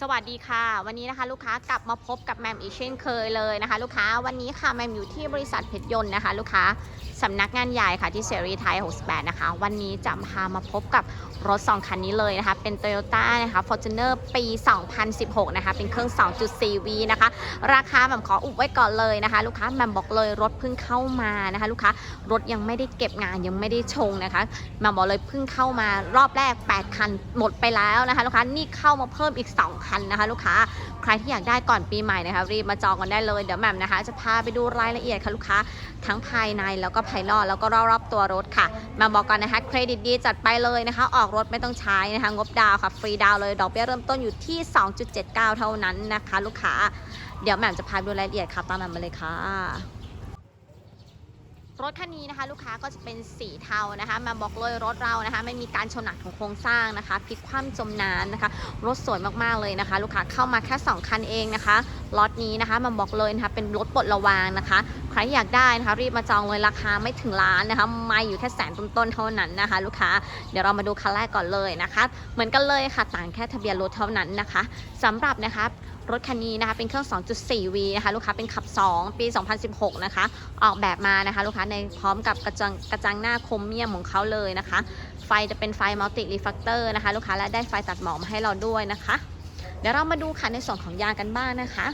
สวัสดีค่ะ วันนี้นะคะลูกค้ากลับมาพบกับแมมอีกเช่นเคยเลยนะคะ ลูกค้าวันนี้ค่ะแมมอยู่ที่บริษัทเพชรยนต์นะคะ ลูกค้า สำนักงานใหญ่ค่ะที่เสรีไทย 68 นะคะ วันนี้จะพามาพบกับรถ 2 คันนี้เลยนะคะ เป็น Toyota นะคะ Fortuner ปี 2016 นะคะ เป็นเครื่อง 2.4V นะคะ ราคาแมมขออุบไว้ก่อนเลยนะคะ ลูกค้าแมมบอกเลยรถเพิ่งเข้ามานะคะ ลูกค้ารถยังไม่ได้เก็บงานยังไม่ได้ชงนะคะแมมบอกเลยเพิ่งเข้ามารอบแรก 8 คันหมดไปแล้วนะคะ ลูกค้านี่เข้ามาเพิ่มอีก 2 คันนะคะ ลูกค้าใครที่อยากได้ก่อนปีใหม่นะคะรีบมาจองกันได้เลยเดี๋ยวแหม่มนะคะ จะพาไปดูรายละเอียดค่ะลูกค้าทั้งภายในแล้วก็ภายนอกแล้วก็รอบๆตัวรถค่ะ มาบอกก่อนนะคะเครดิตดีจัดไปเลยนะคะ ออกรถไม่ต้องใช้นะคะ งบดาวค่ะ ฟรีดาวเลยดอกเบี้ยเริ่มต้นอยู่ที่ 2.79 เท่านั้นนะคะ ลูกค้า เดี๋ยวแหม่มจะพาดูรายละเอียดค่ะตามแหม่มมาเลยค่ะรถคันนี้นะคะลูกค้าก็จะเป็นสีเทานะคะมาบอกเลยรถเรานะคะไม่มีการชนหนักของโครงสร้างนะคะพลิกคว่ำจมน้ำนะคะ รถสวยมากๆเลยนะคะ ลูกค้าเข้ามาแค่ 2 คันเองนะคะล็อตนี้นะคะมาบอกเลยนะคะเป็นรถปลดระวางนะคะ ใครอยากได้นะคะรีบมาจองเลยราคาไม่ถึงล้านนะคะไม่อยู่แค่แสนต้นๆเท่านั้นนะคะ ลูกค้าเดี๋ยวเรามาดูคันแรกก่อนเลยนะคะ เหมือนกันเลยค่ะต่างแค่ทะเบียนรถเท่านั้นนะคะสำหรับนะคะรถคันนี้นะคะเป็นเครื่อง 2.4V นะคะลูกค้าเป็นขับ 2 ปี 2016 นะคะ ออกแบบมานะคะ ลูกค้าในพร้อมกับกระจังกระจังหน้าคมเมียมของเขาเลยนะคะ ไฟจะเป็นไฟมัลติรีฟักเตอร์นะคะ ลูกค้าและได้ไฟตัดหมอกมาให้เราด้วยนะคะ เดี๋ยวเรามาดูค่ะในส่วนของยางกันบ้างนะคะ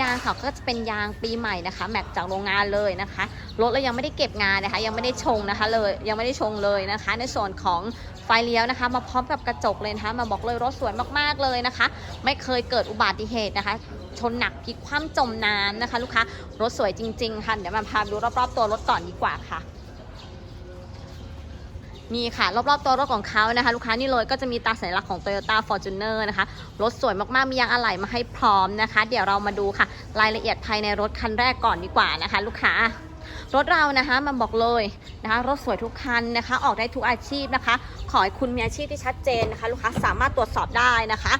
ยางเขาก็จะเป็นยางปีใหม่นะคะ แม็กจากโรงงานเลยนะคะรถเรายังไม่ได้เก็บงานนะคะ ยังไม่ได้ชงนะคะเลยยังไม่ได้ชงเลยนะคะ ในส่วนของไฟเลี้ยวนะคะ มาพร้อมกับกระจกเลยนะคะมาบอกเลยรถสวยมากๆเลยนะคะ ไม่เคยเกิดอุบัติเหตุนะคะ ชนหนักพลิกคว่ำจมน้ำนะคะ ลูกค้ารถสวยจริงๆค่ะเดี๋ยวมาพาดูรอบๆตัวรถก่อนดีกว่าค่ะ นี่ค่ะ รอบๆตัวรถของเขานะคะ ลูกค้านี่เลยก็จะมีตาสัญลักษณ์ของ Toyota Fortuner นะคะ รถสวยมากๆ มียางอะไหล่มาให้พร้อมนะคะ เดี๋ยวเรามาดูค่ะ รายละเอียดภายในรถคันแรกก่อนดีกว่านะคะ ลูกค้ารถเรานะคะมันบอกเลยนะคะรถสวยทุกคันนะคะ ออกได้ทุกอาชีพนะคะ ขอให้คุณมีอาชีพที่ชัดเจนนะคะ ลูกค้าสามารถตรวจสอบได้นะคะ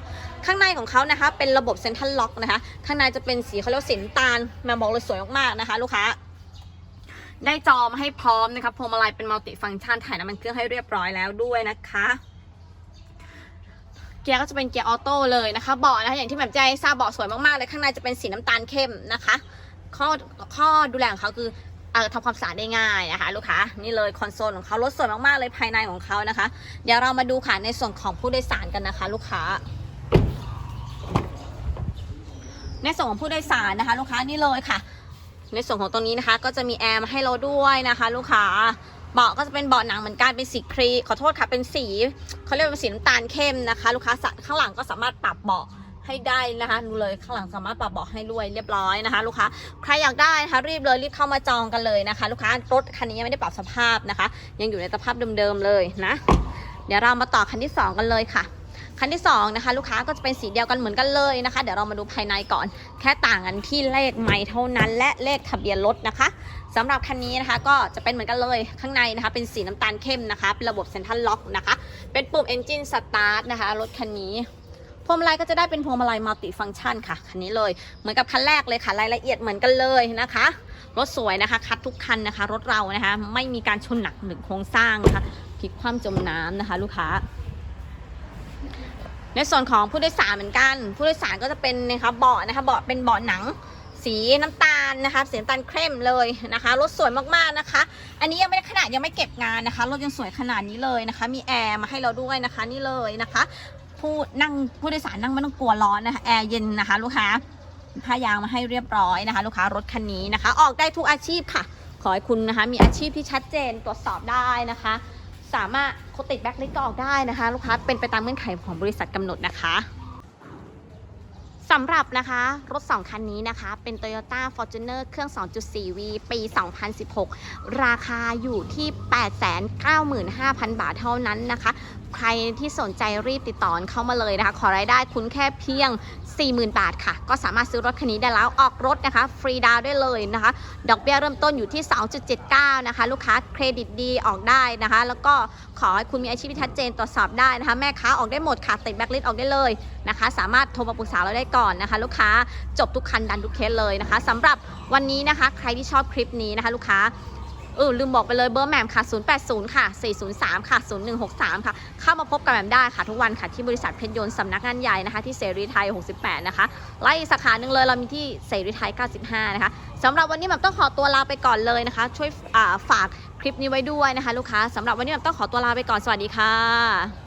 ข้างในของเขานะคะ เป็นระบบเซ็นทรัลล็อกนะคะ ข้างในจะเป็นสีเขาเรียกสีน้ำตาลมันบอกเลยสวยมากๆนะคะ ลูกค้า ได้จอมาให้พร้อมนะคะพวงมาลัยเป็นมัลติฟังก์ชันถ่ายน้ำมันเครื่องให้เรียบร้อยแล้วด้วยนะคะเกียร์ก็จะเป็นเกียร์ออโต้เลยนะคะเบาะนะคะอย่างที่แบบใจทราบเบาะสวยมากๆเลยข้างในจะเป็นสีน้ำตาลเข้มนะคะข้อข้อดูแลของเขาคือเอ่อทำความสะอาดได้ง่ายนะคะลูกค้านี่เลยคอนโซลของเขารถสวยมากๆเลยภายในของเขานะคะ เดี๋ยวเรามาดูค่ะในส่วนของผู้โดยสารกันนะคะ ลูกค้า ในส่วนของผู้โดยสารนะคะ ลูกค้านี่เลยค่ะ ในส่วนของตรงนี้นะคะ ก็จะมีแอร์มาให้เราด้วยนะคะ ลูกค้าเบาะก็จะเป็นเบาะหนังเหมือนกันเป็นสีครีขอโทษค่ะเป็นสีเขาเรียกว่าเป็นสีน้ำตาลเข้มนะคะ ลูกค้าข้างหลังก็สามารถปรับเบาะให้ได้นะคะดูเลยข้างหลังสามารถปรับเบาะให้ด้วยเรียบร้อยนะคะ ลูกค้าใครอยากได้นะคะรีบเลยรีบเข้ามาจองกันเลยนะคะ ลูกค้ารถคันนี้ยังไม่ได้ปรับสภาพนะคะ ยังอยู่ในสภาพเดิมๆเลยนะ เดี๋ยวเรามาต่อคันที่สองกันเลยค่ะ คันที่2นะคะลูกค้าก็จะเป็นสีเดียวกันเหมือนกันเลยนะคะ เดี๋ยวเรามาดูภายในก่อน แค่ต่างกันที่เลขไม้เท่านั้น และเลขทะเบียนรถนะคะสำหรับคันนี้นะคะก็จะเป็นเหมือนกันเลยข้างในนะคะ เป็นสีน้ำตาลเข้มนะคะเป็นระบบเซ็นทรัลล็อกนะคะ เป็นปุ่ม Engine Start นะคะรถคันนี้พวงมาลัยก็จะได้เป็นพวงมาลัยมัลติฟังก์ชันค่ะคันนี้เลยเหมือนกับคันแรกเลยค่ะรายละเอียดเหมือนกันเลยนะคะรถสวยนะคะ คัดทุกคันนะคะ รถเรานะคะ ไม่มีการชนหนักหนึ่งโครงสร้างนะคะพลิกคว่ำจมน้ำนะคะ ลูกค้า ในส่วนของผู้โดยสารเหมือนกัน ผู้โดยสารก็จะเป็นนะคะเบาะนะคะเบาะเป็นเบาะหนัง สีน้ำตาลนะคะสีน้ำตาลเข้มเลยนะคะรถสวยมากๆนะคะ อันนี้ยังไม่ได้ขนาดยังไม่เก็บงานนะคะรถยังสวยขนาดนี้เลยนะคะ มีแอร์มาให้เราด้วยนะคะนี่เลยนะคะ ผู้นั่งผู้โดยสารนั่งไม่ต้องกลัวร้อนนะคะแอร์เย็นนะคะลูกค้าผ้ายางมาให้เรียบร้อยนะคะ ลูกค้ารถคันนี้นะคะ ออกได้ทุกอาชีพค่ะ ขอให้คุณนะคะ มีอาชีพที่ชัดเจนตรวจสอบได้นะคะ สามารถโคติดแบ็คลิสต์ก็ออกได้นะคะ ลูกค้าเป็นไปตามเงื่อนไขของบริษัทกำหนดนะคะ สำหรับนะคะรถ 2 คันนี้นะคะ เป็น Toyota Fortuner เครื่อง 2.4V ปี 2016 ราคาอยู่ที่ 895,000 บาทเท่านั้นนะคะ ใครที่สนใจรีบติดต่อเข้ามาเลยนะคะ ขอรายได้คุณแค่เพียง 40,000 บาทค่ะ ก็สามารถซื้อรถคันนี้ได้แล้ว ออกรถนะคะ ฟรีดาวได้เลยนะคะ ดอกเบี้ยเริ่มต้นอยู่ที่ 2.79 นะคะ ลูกค้าเครดิตดีออกได้นะคะ แล้วก็ขอให้คุณมีอาชีพที่ชัดเจนตรวจสอบได้นะคะ แม่ค้าออกได้หมดค่ะติดแบ็คลิสต์ออกได้เลยนะคะ สามารถโทรมาปรึกษาเราได้ก่อนนะคะ ลูกค้าจบทุกคันดันทุกเคสเลยนะคะสำหรับวันนี้นะคะ ใครที่ชอบคลิปนี้นะคะ ลูกค้าเออลืมบอกไปเลยเบอร์แหม่มค่ะ 080 ค่ะ 403 ค่ะ 0163 ค่ะ เข้ามาพบกับแหม่มได้ค่ะ ทุกวันค่ะ ที่บริษัทเพชรยนต์สำนักงานใหญ่นะคะ ที่เสรีไทย 68 นะคะ ไล่สาขาหนึ่งเลยเรามีที่เสรีไทย 95 นะคะสำหรับวันนี้แหม่มต้องขอตัวลาไปก่อนเลยนะคะ ช่วยฝากคลิปนี้ไว้ด้วยนะคะ ลูกค้าสำหรับวันนี้แหม่มต้องขอตัวลาไปก่อนสวัสดีค่ะ